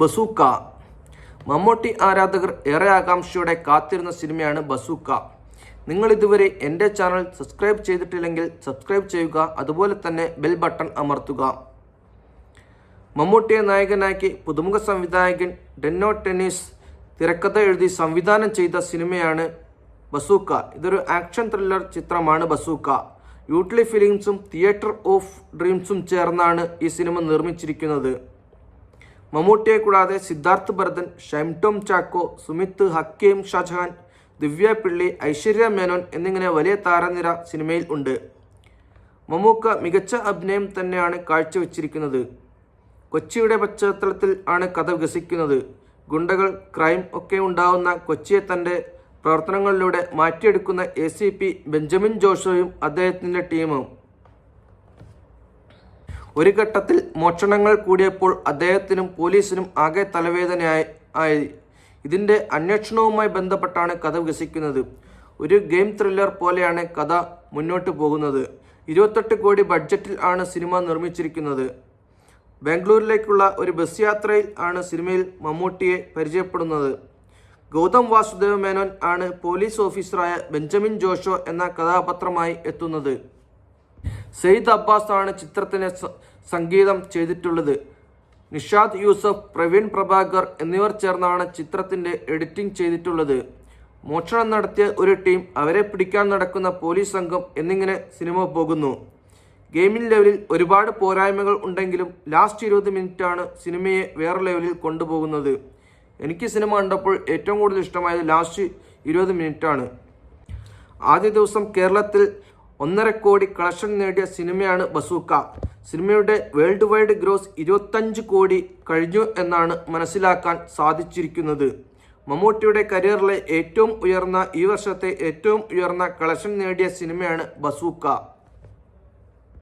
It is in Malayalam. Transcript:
ബസൂക്ക. മമ്മൂട്ടി ആരാധകർ ഏറെ ആകാംക്ഷയോടെ കാത്തിരുന്ന സിനിമയാണ് ബസൂക്ക. നിങ്ങൾ ഇതുവരെ എന്റെ ചാനൽ സബ്സ്ക്രൈബ് ചെയ്തിട്ടില്ലെങ്കിൽ സബ്സ്ക്രൈബ് ചെയ്യുക അതുപോലെ തന്നെ ബെൽ ബട്ടൺ അമർത്തുക. മമ്മൂട്ടിയെ നായകനാക്കി പുതുമുഖ സംവിധായകൻ ഡെന്നോ ടെന്നീസ് തിരക്കഥ എഴുതി സംവിധാനം ചെയ്ത സിനിമയാണ് ബസൂക്ക. ഇതൊരു ആക്ഷൻ ത്രില്ലർ ചിത്രമാണ് ബസൂക്ക. യൂട്ടിലി ഫിലിംസും തിയേറ്റർ ഓഫ് ഡ്രീംസും ചേർന്നാണ് ഈ സിനിമ നിർമ്മിച്ചിരിക്കുന്നത്. മമ്മൂട്ടിയെ കൂടാതെ സിദ്ധാർത്ഥ് ഭരതൻ ഷൈം ടോം ചാക്കോ സുമിത്ത് ഹക്കീം ഷാജഹാൻ ദിവ്യ പിള്ളി ഐശ്വര്യ മേനോൻ എന്നിങ്ങനെ വലിയ താരനിര സിനിമയിൽ ഉണ്ട്. മമ്മൂക്ക മികച്ച അഭിനയം തന്നെയാണ് കാഴ്ചവെച്ചിരിക്കുന്നത്. കൊച്ചിയുടെ പശ്ചാത്തലത്തിൽ ആണ് കഥ വികസിക്കുന്നത്. ഗുണ്ടകൾ ക്രൈം ഒക്കെ ഉണ്ടാവുന്ന കൊച്ചിയെ തന്റെ പ്രവർത്തനങ്ങളിലൂടെ മാറ്റിയെടുക്കുന്ന എ ബെഞ്ചമിൻ ജോഷോയും അദ്ദേഹത്തിന്റെ ടീമും. ഒരു ഘട്ടത്തിൽ മോഷണങ്ങൾ കൂടിയപ്പോൾ അദ്ദേഹത്തിനും പോലീസിനും ആകെ തലവേദനയായി ആയി. ഇതിന്റെ അന്വേഷണവുമായി ബന്ധപ്പെട്ടാണ് കഥ വികസിക്കുന്നത്. ഒരു ഗെയിം ത്രില്ലർ പോലെയാണ് കഥ മുന്നോട്ട് പോകുന്നത്. ഇരുപത്തെട്ട് കോടി ബഡ്ജറ്റിൽ ആണ് സിനിമ നിർമ്മിച്ചിരിക്കുന്നത്. ബാംഗ്ലൂരിലേക്കുള്ള ഒരു ബസ് യാത്രയിൽ ആണ് സിനിമയിൽ മമ്മൂട്ടിയെ പരിചയപ്പെടുന്നത്. ഗൗതം വാസുദേവ മേനോൻ ആണ് പോലീസ് ഓഫീസറായ ബെഞ്ചമിൻ ജോഷോ എന്ന കഥാപാത്രമായി എത്തുന്നത്. സെയ്ദ് അബ്ബാസ് ആണ് ചിത്രത്തിന് സംഗീതം ചെയ്തിട്ടുള്ളത്. നിഷാദ് യൂസഫ് പ്രവീൺ പ്രഭാകർ എന്നിവർ ചേർന്നാണ് ചിത്രത്തിന്റെ എഡിറ്റിംഗ് ചെയ്തിട്ടുള്ളത്. മോഷണം നടത്തിയ ഒരു ടീം അവരെ പിടിക്കാൻ നടക്കുന്ന പോലീസ് സംഘം എന്നിങ്ങനെ സിനിമ പോകുന്നു. ഗെയിമിംഗ് ലെവലിൽ ഒരുപാട് പോരായ്മകൾ ഉണ്ടെങ്കിലും ലാസ്റ്റ് ഇരുപത് മിനിറ്റാണ് സിനിമയെ വേറെ ലെവലിൽ കൊണ്ടുപോകുന്നത്. എനിക്ക് സിനിമ കണ്ടപ്പോൾ ഏറ്റവും കൂടുതൽ ഇഷ്ടമായത് ലാസ്റ്റ് ഇരുപത് മിനിറ്റാണ്. ആദ്യ ദിവസം കേരളത്തിൽ ഒന്നര കോടി കളക്ഷൻ നേടിയ സിനിമയാണ് ബസൂക്ക. സിനിമയുടെ വേൾഡ് വൈഡ് ഗ്രോസ് ഇരുപത്തഞ്ച് കോടി കഴിഞ്ഞു എന്നാണ് മനസ്സിലാക്കാൻ സാധിച്ചിരിക്കുന്നത്. മമ്മൂട്ടിയുടെ കരിയറിലെ ഏറ്റവും ഉയർന്ന ഈ വർഷത്തെ ഏറ്റവും ഉയർന്ന കളക്ഷൻ നേടിയ സിനിമയാണ് ബസൂക്ക.